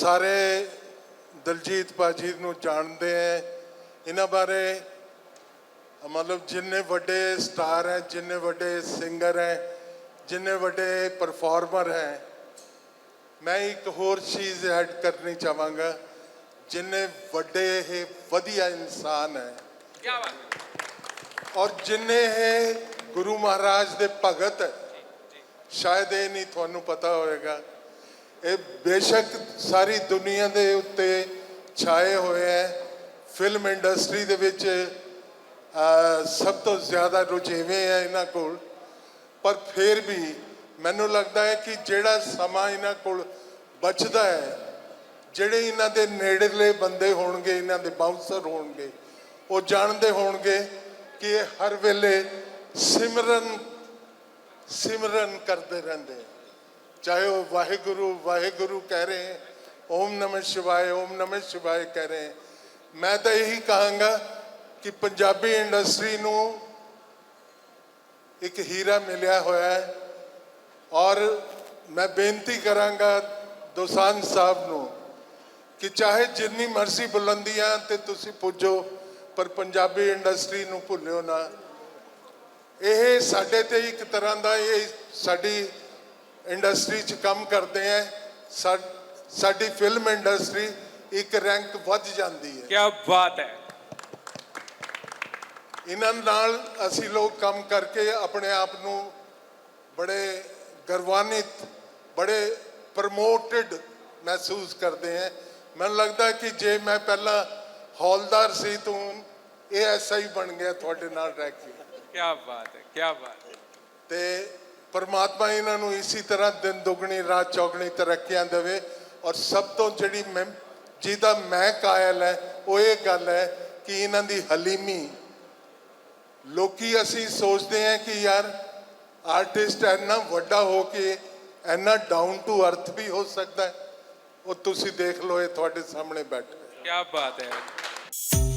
ਸਾਰੇ ਦਲਜੀਤ ਪਾਜੀ ਨੂੰ ਜਾਣਦੇ ਹੈ ਇਹਨਾਂ ਬਾਰੇ ਮਤਲਬ ਜਿੰਨੇ ਵੱਡੇ ਸਟਾਰ ਹੈ ਜਿੰਨੇ ਵੱਡੇ ਸਿੰਗਰ ਹੈ ਜਿੰਨੇ ਵੱਡੇ ਪਰਫਾਰਮਰ ਹੈ ਮੈਂ ਇੱਕ ਹੋਰ ਚੀਜ਼ ਐਡ ਕਰਨੀ ਚਾਹਾਂਗਾ। ਜਿੰਨੇ ਵੱਡੇ ਇਹ ਵਧੀਆ ਇਨਸਾਨ ਹੈ ਕੀ ਬਾਤ ਹੈ। ਔਰ ਜਿੰਨੇ ਇਹ ਗੁਰੂ ਮਹਾਰਾਜ ਦੇ ਭਗਤ ਹੈ ਸ਼ਾਇਦ ਇਹ ਨਹੀਂ ਤੁਹਾਨੂੰ ਪਤਾ ਹੋਵੇਗਾ। ਇਹ ਬੇਸ਼ੱਕ ਸਾਰੀ ਦੁਨੀਆ ਦੇ ਉੱਤੇ ਛਾਏ ਹੋਏ ਹੈ। ਫਿਲਮ ਇੰਡਸਟਰੀ ਦੇ ਵਿੱਚ ਸਭ ਤੋਂ ਜ਼ਿਆਦਾ ਰੁਝੇਵੇਂ ਹੈ ਇਹਨਾਂ ਕੋਲ। ਪਰ ਫਿਰ ਵੀ ਮੈਨੂੰ ਲੱਗਦਾ ਹੈ ਕਿ ਜਿਹੜਾ ਸਮਾਂ ਇਹਨਾਂ ਕੋਲ ਬਚਦਾ ਹੈ, ਜਿਹੜੇ ਇਹਨਾਂ ਦੇ ਨੇੜਲੇ ਬੰਦੇ ਹੋਣਗੇ, ਇਹਨਾਂ ਦੇ ਬਾਉਂਸਰ ਹੋਣਗੇ, ਉਹ ਜਾਣਦੇ ਹੋਣਗੇ ਕਿ ਇਹ ਹਰ ਵੇਲੇ ਸਿਮਰਨ ਸਿਮਰਨ ਕਰਦੇ ਰਹਿੰਦੇ ਹੈ। ਚਾਹੇ ਉਹ ਵਾਹਿਗੁਰੂ ਵਾਹਿਗੁਰੂ ਕਹਿ ਰਹੇ ਹੈ, ਓਮ ਨਮः ਸ਼ਿਵਾਏ, ਓਮ ਨਮः ਸ਼ਿਵਾਏ ਕਹਿ ਰਹੇ ਹੈ। ਮੈਂ ਤਾਂ ਇਹੀ ਕਹਾਂਗਾ ਕਿ ਪੰਜਾਬੀ ਇੰਡਸਟਰੀ ਨੂੰ ਇੱਕ ਹੀਰਾ ਮਿਲਿਆ ਹੋਇਆ ਹੈ ਔਰ ਮੈਂ ਬੇਨਤੀ ਕਰਾਂਗਾ ਦੋਸਾਂਝ ਸਾਹਿਬ ਨੂੰ ਕਿ ਚਾਹੇ ਜਿੰਨੀ ਮਰਜ਼ੀ ਬੁਲੰਦੀਆਂ ਤੇ ਤੁਸੀਂ ਪੁੱਜੋ, ਪਰ ਪੰਜਾਬੀ ਇੰਡਸਟਰੀ ਨੂੰ ਭੁੱਲਿਓ ਨਾ ਇਹ ਸਾਡੇ ਤੇ ਇੱਕ ਤਰ੍ਹਾਂ ਦਾ ਇਹ ਸਾਡੀ ਇੰਡਸਟਰੀ 'ਚ ਕੰਮ ਕਰਦੇ ਸਾ- ਸਾਡੀ ਫਿਲਮ ਇੰਡਸਟਰੀ ਇੱਕ ਰੈਂਕ ਵੱਧ ਜਾਂਦੀ ਹੈ ਕੀ ਬਾਤ ਹੈ ਇਹਨਾਂ ਨਾਲ ਅਸੀਂ ਲੋਕ ਕੰਮ ਕਰਕੇ ਆਪਣੇ ਆਪ ਨੂੰ ਬੜੇ ਗਰਵਾਨਿਤ ਬੜੇ ਪ੍ਰਮੋਟਡ ਮਹਿਸੂਸ ਕਰਦੇ ਹਾਂ ਮੈਨੂੰ ਲੱਗਦਾ ਕਿ ਜੇ ਮੈਂ ਪਹਿਲਾਂ ਹੌਲਦਾਰ ਸੀ ਤੂੰ ਇਹ ਐਸਾ ਹੀ ਬਣ ਗਿਆ ਤੁਹਾਡੇ ਨਾਲ ਰਹਿ ਕੇ। ਕੀ ਬਾਤ ਹੈ ਕੀ ਬਾਤ ਹੈ ਤੇ ਪਰਮਾਤਮਾ ਇਹਨਾਂ ਨੂੰ ਇਸੇ ਤਰ੍ਹਾਂ ਦਿਨ ਦੁਗਣੀ, ਰਾਤ ਚੌਗਣੀ ਤਰੱਕੀਆਂ ਦੇਵੇ ਔਰ ਸਭ ਤੋਂ ਜਿਹੜੀ ਮੈਂ, ਜਿਹਦਾ ਮੈਂ ਕਾਇਲ ਹੈ, ਉਹ ਇਹ ਗੱਲ ਹੈ ਕਿ ਇਹਨਾਂ ਦੀ ਹਲੀਮੀ। ਲੋਕੀ ਅਸੀਂ ਸੋਚਦੇ ਹਾਂ ਕਿ ਯਾਰ ਆਰਟਿਸਟ ਇੰਨਾ ਵੱਡਾ ਹੋ ਕੇ ਇੰਨਾ ਡਾਊਨ ਟੂ ਅਰਥ ਵੀ ਹੋ ਸਕਦਾ ਹੈ। ਉਹ ਤੁਸੀਂ ਦੇਖ ਲਓ, ਇਹ ਤੁਹਾਡੇ ਸਾਹਮਣੇ ਬੈਠ। ਹੈ ਕੀ ਬਾਤ ਹੈ।